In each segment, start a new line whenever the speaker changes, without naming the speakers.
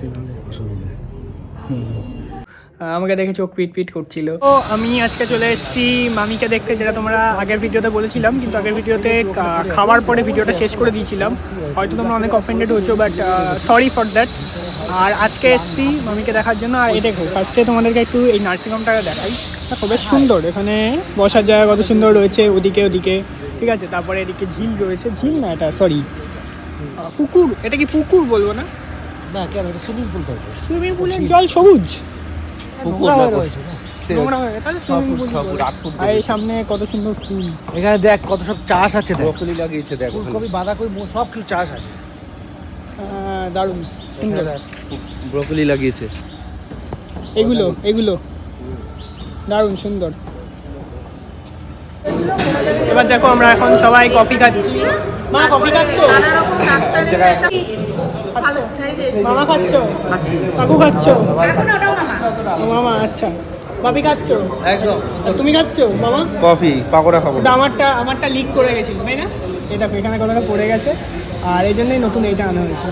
দেখতে পারলে অসুবিধা।
আমাকে দেখে চোখ পিট পিট করছিল। তো আমি আজকে চলে এসেছি মামিকে দেখতে যেটা তোমরা আগের ভিডিওতে বলেছিলাম কিন্তু আগের ভিডিওতে খাওয়ার পরে ভিডিওটা শেষ করে দিয়েছিলাম। হয়তো তোমরা অনেক অফেন্ডেড হয়েছো বাট সরি ফর দ্যাট আর আজকে এসেছি মামিকে দেখার জন্য। আর এই দেখো ফার্স্টে তোমাদেরকে একটু এই নার্সিংহোমটাকে দেখাই। দেখো বেশ সুন্দর এখানে বসার জায়গা কত সুন্দর রয়েছে ওদিকে ওদিকে। ঠিক আছে তারপরে এদিকে ঝিল রয়েছে। ঝিল না এটা সরি পুকুর এটা কি পুকুর বলব না?
না কেন? এটা সুইমিং পুল
সুইমিং পুলের জল সবুজ?
পুকুর না
হয়ে সামনে কত সুন্দর ফুল।
এখানে দেখ কত সব চাষ আছে দেখ।
ব্রকলি লাগিয়েছে দেখ।
ফুলকপি বাঁধাকপি সব কিছু চাষ আছে।
দারুণ। সুন্দর
ব্রকলি লাগিয়েছে।
এগুলো এগুলো। দারুণ সুন্দর। এবার দেখো আমরা এখন সবাই কফি খাচ্ছি। মা কফি খাচ্ছ? খাচ্ছো? মামা খাচ্ছ? কাকু খাচ্ছ? মামা। আচ্ছা। বাপি খাচ্ছ?
একদম।
তুমি খাচ্ছ মামা?
কফি পাকোড়া খাব।
আমারটা আমারটা লিক করে গেছিল তাই না? এটা এখানে কোনোটা পড়ে গেছে। আর এই জন্যই নতুন এইটা আনা হয়েছে।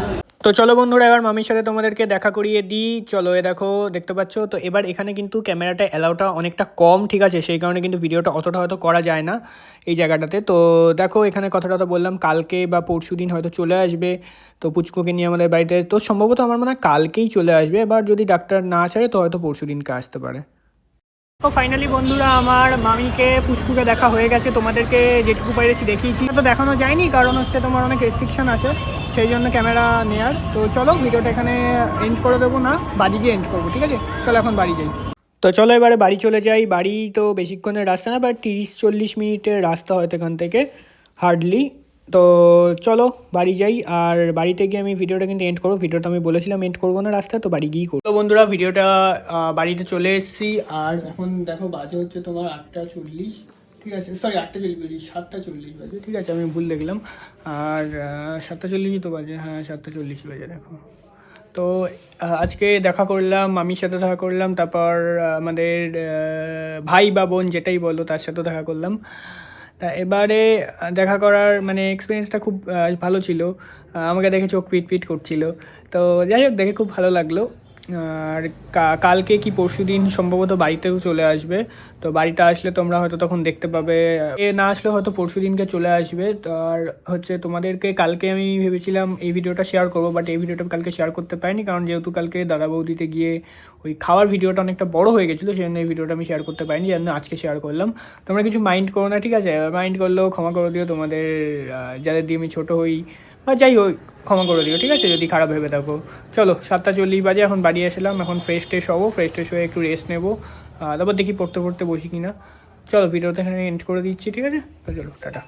তো চলো বন্ধুরা, এবার মামির সাথে তোমাদেরকে দেখা করিয়ে দিই। চলো, এ দেখো, দেখতে পাচ্ছ? তো এবার এখানে কিন্তু ক্যামেরাটা অ্যালাউটা অনেকটা কম, ঠিক আছে? সেই কারণে কিন্তু ভিডিওটা অতটা হয়তো করা যায় না এই জায়গাটাতে। তো দেখো, এখানে কথাটা তো বললাম, কালকে বা পরশু দিন হয়তো চলে আসবে। তো পুচকুকে নিয়ে আমাদের বাড়িতে, তো সম্ভবত আমার মনে হয় কালকেই চলে আসবে। এবার যদি ডাক্তার না ছাড়ে, তো হয়তো পরশু দিনকে আসতে পারে। তো ফাইনালি বন্ধুরা আমার মামিকে পুচকুকে দেখা হয়ে গেছে, তোমাদেরকে যেটুকু পেরেছি দেখিয়েছি। তো দেখানো যায়নি, কারণ হচ্ছে তোমার অনেক রেস্ট্রিকশন আছে, সেই জন্য ক্যামেরা নেয়ার। তো চলো, ভিডিওটা এখানে এন্ড করে দেবো না, বাড়ি গিয়ে এন্ড করব, ঠিক আছে? চলো এখন বাড়ি যাই। তো চলো এবারে বাড়ি চলে যাই, বাড়ি তো বেশিক্ষণের রাস্তা না বাট তিরিশ চল্লিশ মিনিটের রাস্তা হয়তো এখান থেকে হার্ডলি তো চলো বাড়ি যাই, আর বাড়িতে গিয়ে আমি ভিডিওটা কিন্তু এন্ড করব। ভিডিওটা আমি বলেছিলাম এন্ড করব না রাস্তায়, তো বাড়ি গিয়েই করব। বন্ধুরা ভিডিওটা বাড়িতে চলে এসেছি। আর এখন দেখো, বাজে হচ্ছে তোমার আটটা চল্লিশ। ঠিক আছে সরি আটটা চল্লিশ বাজে, সাতটা চল্লিশ বাজে। ঠিক আছে, আমি ভুল দেখলাম। আর সাতটা চল্লিশই তো বাজে। হ্যাঁ সাতটা চল্লিশ বাজে, দেখো। তো আজকে দেখা করলাম, মামির সাথে দেখা করলাম, তারপর আমাদের ভাই বা বোন যেটাই বলো, তার সাথে দেখা করলাম। তা এবারে দেখা করার মানে এক্সপিরিয়েন্সটা খুব ভালো ছিল। আমাকে দেখে চোখ পিট পিট করছিল। তো যাই হোক, দেখে খুব ভালো লাগল। আর কালকে কি পরশু দিন সম্ভবত বাড়িতেও চলে আসবে। তো বাড়িতে আসলে তোমরা হয়তো তখন দেখতে পাবে। এ না আসলে হয়তো পরশু দিনকে চলে আসবে। তো আর হচ্ছে তোমাদেরকে কালকে আমি ভেবেছিলাম এই ভিডিওটা শেয়ার করব বাট এই ভিডিওটা কালকে শেয়ার করতে পারিনি, কারণ যেহেতু কালকে দাদা বৌদিতে গিয়ে ওই খাওয়ার ভিডিওটা অনেকটা বড় হয়ে গেছিল সেই জন্য এই ভিডিওটা আমি শেয়ার করতে পারিনি জন্য আজকে শেয়ার করলাম। তোমরা কিছু মাইন্ড করো না, ঠিক আছে? মাইন্ড করলেও ক্ষমা করে দিও তোমাদের যাদের দিয়ে আমি ছোটো হই। বা যাই হোক, ক্ষমা করে দিও, ঠিক আছে? যদি খারাপ ভেবে থাকো। চলো, সাতটা চল্লিশ বাজে, এখন বাড়ি আসলাম এখন ফ্রেশ ট্রেশ হব ফ্রেশ ট্রেশ হয়ে একটু রেস্ট নেব। তারপর দেখি পড়তে পড়তে বসি কিনা। চলো ভিডিওতে এখানে এন্ড করে দিচ্ছি, ঠিক আছে? চলো, টাটা।